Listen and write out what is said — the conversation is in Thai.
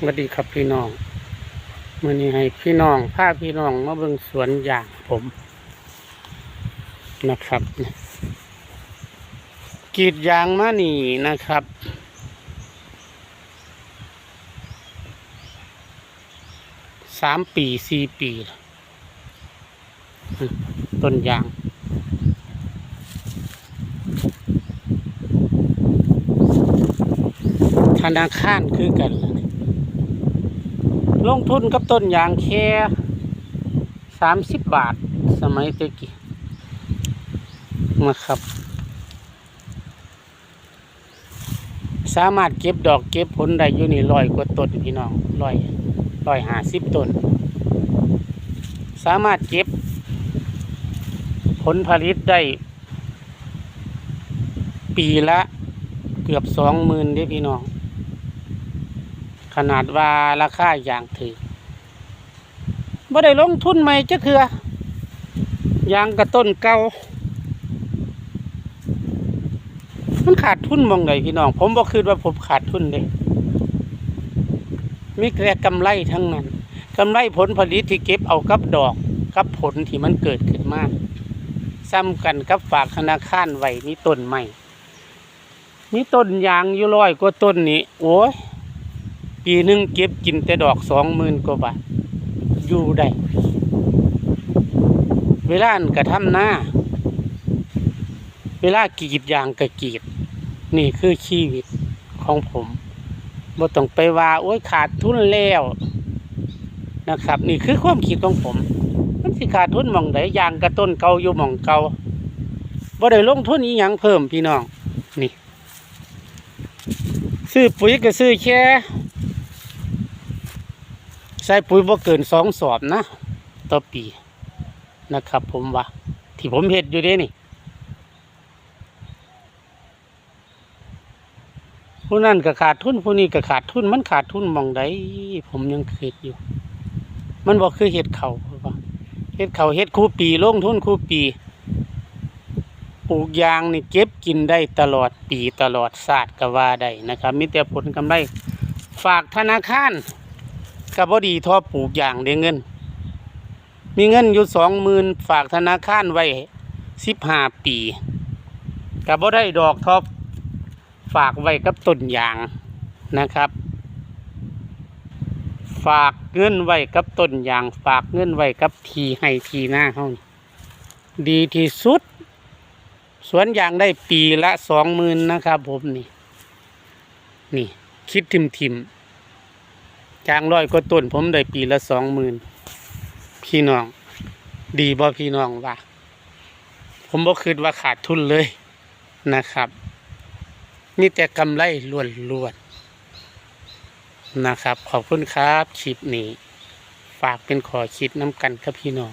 สวัสดีครับพี่น้องมื่อนี้ให้พี่น้องพาพี่น้องมาเบิ่งสวนยางผมนะครับกรีดยางมานี่นะครับ สามปีสี่ปีต้นยางธนาคารคือกัน ลงทุนกับต้นยางแค่สามสิบบาท สมัยตะกี้นะครับ สามารถเก็บดอกเก็บผลได้อยู่นี่ร้อยกว่าต้นพี่น้องร้อยร้อยห้าสิบต้น สามารถเก็บ ผลผลิตได้ ปีละเกือบสองหมื่นเด้พี่น้อง นาดว่าราคาอย่างถือบ่ได้ลงทุนใหม่จะคือ ยางกระต้นเก่ามันขาดทุนมองไหนพี่น้อง ผมบอกคือว่าผมขาดทุนเลยมีแต่กำไรทั้งนั้นกำไรผลผลิตที่เก็บเอากับดอกกับผลที่มันเกิดขึ้นมากซ้ำกันกับฝากธนาคารไว้มีต้นใหม่มีต้นยางอยู่ร้อยกว่าต้นนี้โอ้ย ปีหนึ่งเก็บกินแต่ดอกสองหมื่นกว่าบาท อยู่ได้เวลานกระทำหน้า เวลากรีดยางกระกรีด นี่คือชีวิตของผมบ่ต้องไปว่าโอ้ยขาดทุนแล้วนะครับ นี่คือความคิดของผมมันสิขาดทุนมองไหนยางกระต้นเก่าอยู่มองเก่าบ่ได้ลงทุนอีหยังเพิ่มพี่น้อง นี่ ซื้อปุ๋ยก็ซื้อแค่ ใส่ปุ๋ยบ่เกินสองสอบนะ ต่อปีนะครับ ผมว่า ที่ผมเห็ดอยู่เด้นี่ผู้นั้นก็ขาดทุนผู้นี้ก็ขาดทุนมันขาดทุนมองใดผมยังเห็ดอยู่ มันบอกคือเห็ดเขา่าเห็ดเขาเห็ดคู่ปีลงทุนคู่ปีปลูกยางนี่เก็บกินได้ตลอดปีตลอดศาสตร์กว่าได้นะครับมีแต่ผลกำไร ฝากธนาคาร กับบดีทอปลูกอย่างได้เงิน มีเงินอยู่สองหมื่นฝากธนาคารไว้สิบห้าปีกับบ่ได้ดอกทอฝากไว้กับต้นยางนะครับ ฝากเงินไว้กับต้นยาง ฝากเงินไว้กับทีให้ทีหน้าเฮาดีที่สุด สวนยางได้ปีละสองหมื่นนะครับผมนี่ นี่คิดทิมทิม จางร้อยก็ต้น ผมได้ปีละสองหมื่นพี่น้อง ดีบ่พี่น้องว่ะผมบ่คิดว่าขาดทุนเลยนะครับมีแต่กำไรล้วนๆนะครับ ขอบคุณครับคลิปนี้ ฝากเป็นขอคิดน้ำกันครับพี่น้อง